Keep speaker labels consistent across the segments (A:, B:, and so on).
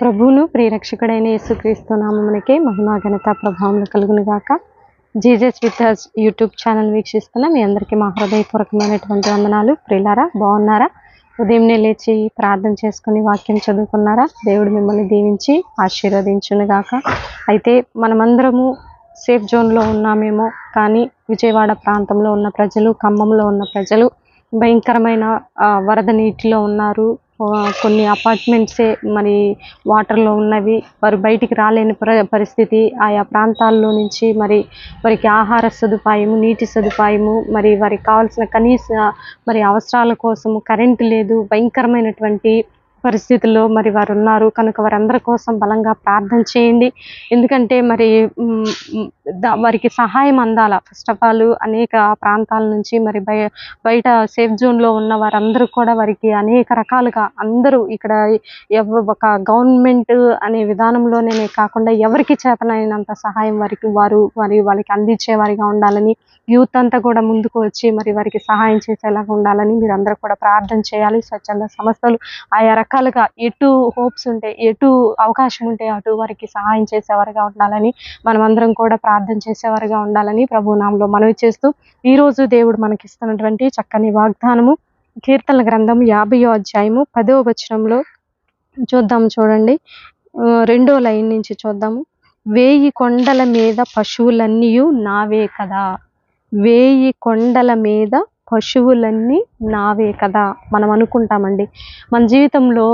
A: ప్రభువును ప్రియరక్షకుడైన యేసుక్రీస్తు నామమునకే మహిమా ఘనత ప్రభావములు కలుగును గాక Jesus with us YouTube channel వీక్షిస్తున్న మీ అందరికీ మా హృదయపూర్వకమైనటువంటి వందనాలు. ప్రియులారా బాగున్నారా? ఉదయంనే లేచి ప్రార్థన చేసుకుని వాక్యం చదువుకున్నారా? దేవుడు మిమ్మల్ని దీవించి ఆశీర్వదించును గాక అయితే మనమందరము సేఫ్ జోన్లో ఉన్నామేమో కానీ విజయవాడ ప్రాంతంలో ఉన్న ప్రజలు ఖమ్మంలో ఉన్న ప్రజలు భయంకరమైన వరద నీటిలో ఉన్నారు. కొన్ని అపార్ట్మెంట్సే మరి వాటర్లో ఉన్నవి వారు బయటికి రాలేని పరిస్థితి. ఆయా ప్రాంతాల్లో నుంచి మరి వారికి ఆహార సదుపాయము నీటి సదుపాయము మరి వారికి కావాల్సిన కనీస మరి అవసరాల కోసము కరెంటు లేదు భయంకరమైనటువంటి పరిస్థితుల్లో మరి వారు ఉన్నారు కనుక వారందరి కోసం బలంగా ప్రార్థన చేయండి. ఎందుకంటే మరి వారికి సహాయం అందాల. ఫస్ట్ ఆఫ్ ఆల్ అనేక ప్రాంతాల నుంచి మరి బయ బయట సేఫ్ జోన్లో ఉన్న వారందరూ కూడా వారికి అనేక రకాలుగా అందరూ ఇక్కడ ఒక గవర్నమెంట్ అనే విధానంలోనే కాకుండా ఎవరికి చేతనైనంత సహాయం వారికి వారు మరి వాళ్ళకి అందించేవారిగా ఉండాలని యూత్ అంతా కూడా ముందుకు వచ్చి మరి వారికి సహాయం చేసేలాగా ఉండాలని మీరు అందరూ కూడా ప్రార్థన చేయాలి. స్వచ్ఛంద సంస్థలు ఆయా రకాలుగా ఎటు హోప్స్ ఉంటే ఎటు అవకాశం ఉంటే అటు వారికి సహాయం చేసేవారుగా ఉండాలని మనం అందరం కూడా ప్రార్థన చేసేవారుగా ఉండాలని ప్రభునామంలో మనవి చేస్తూ ఈరోజు దేవుడు మనకిస్తున్నటువంటి చక్కని వాగ్దానము కీర్తన గ్రంథం యాభయో అధ్యాయము పదో వచనంలో చూద్దాం చూడండి. రెండో లైన్ నుంచి చూద్దాము. వేయి కొండల మీద పశువులన్నీ నావే కదా. వేయి కొండల మీద పశువులన్నీ నావే కదా మనం అనుకుంటామండి. మన జీవితంలో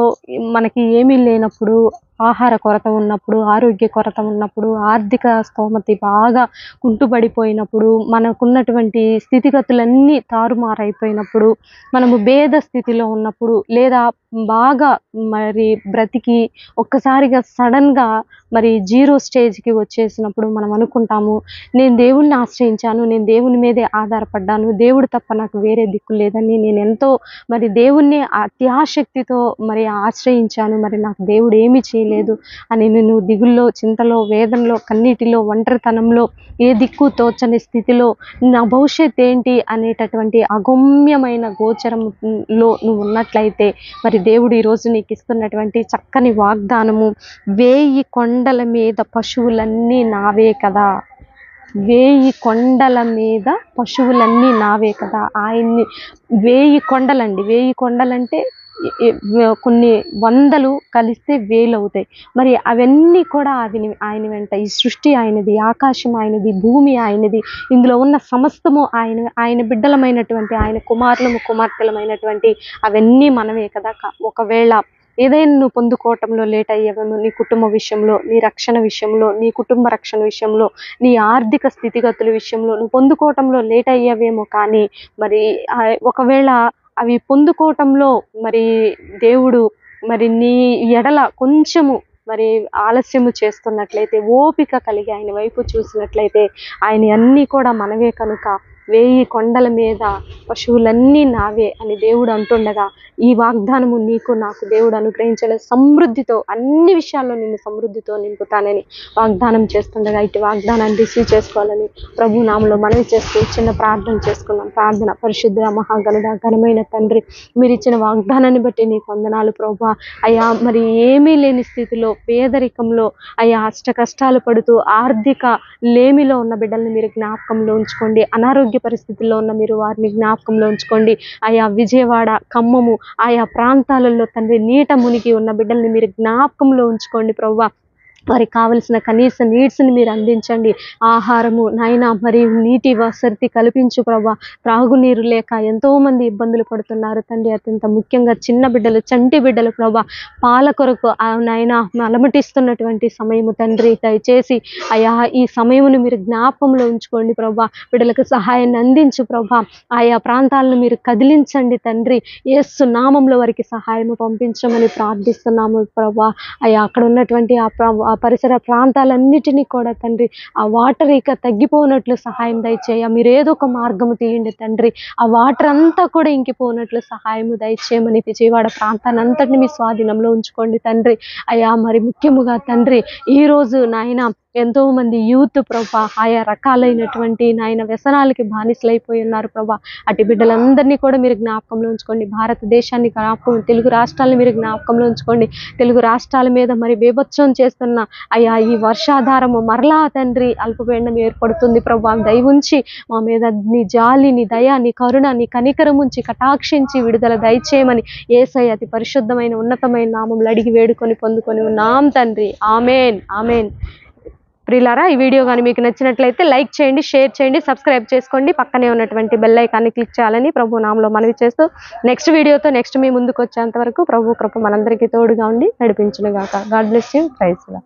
A: మనకి ఏమీ లేనప్పుడు ఆహార కొరత ఉన్నప్పుడు ఆరోగ్య కొరత ఉన్నప్పుడు ఆర్థిక స్తోమత బాగా కుంటుపడిపోయినప్పుడు మనకున్నటువంటి స్థితిగతులన్నీ తారుమారైపోయినప్పుడు మనము భేద స్థితిలో ఉన్నప్పుడు లేదా బాగా మరి బ్రతికి ఒక్కసారిగా సడన్గా మరి జీరో స్టేజ్కి వచ్చేసినప్పుడు మనం అనుకుంటాము నేను దేవుణ్ణి ఆశ్రయించాను నేను దేవుని మీదే ఆధారపడ్డాను దేవుడు తప్ప నాకు వేరే దిక్కు లేదని నేను ఎంతో మరి దేవుణ్ణి అత్యాశక్తితో మరి ఆశ్రయించాను మరి నాకు దేవుడు ఏమీ చేయలేదు అని నేను దిగుల్లో చింతలో వేదనలో కన్నీటిలో ఒంటరితనంలో ఏ దిక్కు తోచని స్థితిలో నా భవిష్యత్ ఏంటి అనేటటువంటి అగమ్యమైన గోచరంలో నువ్వు ఉన్నట్లయితే మరి దేవుడు ఈరోజు నీకు ఇస్తున్నటువంటి చక్కని వాగ్దానము వేయి కొండల మీద పశువులన్నీ నావే కదా. వేయి కొండల మీద పశువులన్నీ నావే కదా. ఆయన్ని వేయి కొండలండి. వేయి కొండలంటే కొన్ని వందలు కలిస్తే వేలు అవుతాయి మరి అవన్నీ కూడా ఆయన ఆయన వెంట ఈ సృష్టి ఆయనది ఆకాశం ఆయనది భూమి ఆయనది ఇందులో ఉన్న సమస్తము ఆయన ఆయన బిడ్డలమైనటువంటి ఆయన కుమారులము కుమార్తెలమైనటువంటి అవన్నీ మనమే కదా కా- ఒకవేళ ఏదైనా నువ్వు పొందుకోవటంలో లేట్ అయ్యేవేమో నీ కుటుంబ విషయంలో నీ రక్షణ విషయంలో నీ కుటుంబ రక్షణ విషయంలో నీ ఆర్థిక స్థితిగతుల విషయంలో నువ్వు పొందుకోవటంలో లేట్ అయ్యేవేమో కానీ మరి ఒకవేళ అవి పొందుకోవటంలో మరి దేవుడు మరి నీ ఎడల కొంచెము మరి ఆలస్యము చేస్తున్నట్లయితే ఓపిక కలిగి ఆయన వైపు చూసినట్లయితే ఆయన అన్నీ కూడా మనవే కనుక. వేయి కొండల మీద పశువులన్నీ నావే అని దేవుడు అంటుండగా ఈ వాగ్దానము నీకు నాకు దేవుడు అనుగ్రహించిన సమృద్ధితో అన్ని విషయాల్లో నిన్ను సమృద్ధితో నింపుతానని వాగ్దానం చేస్తుండగా ఇటు వాగ్దానాన్ని రిసీవ్ చేసుకోవాలని ప్రభు నామలో మనవి చేస్తూ చిన్న ప్రార్థన చేసుకున్నాం. ప్రార్థన పరిశుద్ధ మహాగణుడ ఘనమైన తండ్రి మీరు ఇచ్చిన వాగ్దానాన్ని బట్టి నీకు వందనాలు ప్రభా. అయ్యా మరి ఏమీ లేని స్థితిలో పేదరికంలో అయ్యా అష్ట కష్టాలు పడుతూ ఆర్థిక లేమిలో ఉన్న బిడ్డల్ని మీరు జ్ఞాపకంలో ఉంచుకోండి. అనారోగ్య పరిస్థితుల్లో ఉన్న మీరు వారిని జ్ఞాపకంలో ఉంచుకోండి. ఆయా విజయవాడ ఖమ్మము ఆయా ప్రాంతాలలో తండ్రి నీట మునిగి ఉన్న బిడ్డల్ని మీరు జ్ఞాపకంలో ఉంచుకోండి ప్రవ్వా. వారికి కావలసిన కనీస నీడ్స్ని మీరు అందించండి. ఆహారము నాయన మరియు నీటి వసతి కల్పించు ప్రభా. త్రాగునీరు లేక ఎంతో మంది ఇబ్బందులు పడుతున్నారు తండ్రి. అత్యంత ముఖ్యంగా చిన్న బిడ్డలు చంటి బిడ్డలు ప్రభా. పాల కొరకు నైనా నాయన అలమటిస్తున్నటువంటి సమయము తండ్రి. దయచేసి అయా ఈ సమయమును మీరు జ్ఞాపంలో ఉంచుకోండి ప్రభా. బిడ్డలకు సహాయాన్ని అందించు ప్రభా. ఆయా ప్రాంతాలను మీరు కదిలించండి తండ్రి. యేసు నామంలో వారికి సహాయము పంపించమని ప్రార్థిస్తున్నాము ప్రభా. అయ్యా అక్కడ ఉన్నటువంటి ఆ ప్రభా ఆ పరిసర ప్రాంతాలన్నిటినీ కూడా తండ్రి ఆ వాటర్ ఇక తగ్గిపోనట్లు సహాయం దయచేయ. మీరు ఏదో ఒక మార్గము తీయండి తండ్రి. ఆ వాటర్ అంతా కూడా ఇంకిపోనట్లు సహాయము దయచేయమని విజయవాడ ప్రాంతాన్ని అంతటిని మీ స్వాధీనంలో ఉంచుకోండి తండ్రి. అయ్యా మరి ముఖ్యముగా తండ్రి ఈ రోజు నాయన ఎంతో మంది యూత్ ప్రభా ఆయా రకాలైనటువంటి నాయన వ్యసనాలకి బానిసలైపోయి ఉన్నారు ప్రభా. అటు బిడ్డలందరినీ కూడా మీరు జ్ఞాపకంలో ఉంచుకోండి. భారతదేశాన్ని జ్ఞాపకం తెలుగు రాష్ట్రాలను మీరు జ్ఞాపకంలో ఉంచుకోండి. తెలుగు రాష్ట్రాల మీద మరి బీభత్సం చేస్తున్న అయ్యా ఈ వర్షాధారము మరలా తండ్రి అల్పపీడనం ఏర్పడుతుంది ప్రభా. దయవుంచి మా మీద నీ జాలి నీ దయ నీ కరుణ నీ కనికరం ఉంచి కటాక్షించి విడుదల దయచేయమని ఏసై అతి పరిశుద్ధమైన ఉన్నతమైన నామంలో అడిగి వేడుకొని పొందుకొని ఉన్నాం తండ్రి. Amen amen. ప్రియులారా ఈ వీడియో కానీ మీకు నచ్చినట్లయితే లైక్ చేయండి షేర్ చేయండి సబ్స్క్రైబ్ చేసుకోండి. పక్కనే ఉన్నటువంటి బెల్ ఐకాన్ని క్లిక్ చేయాలని ప్రభు నామంలో మనవి చేస్తూ నెక్స్ట్ వీడియోతో నెక్స్ట్ మీ ముందుకు వచ్చేంత వరకు ప్రభు కృప మనందరికీ తోడుగా ఉండి నడిపించును కాక గాడ్ బ్లెస్ యూ. ప్రైజ్లా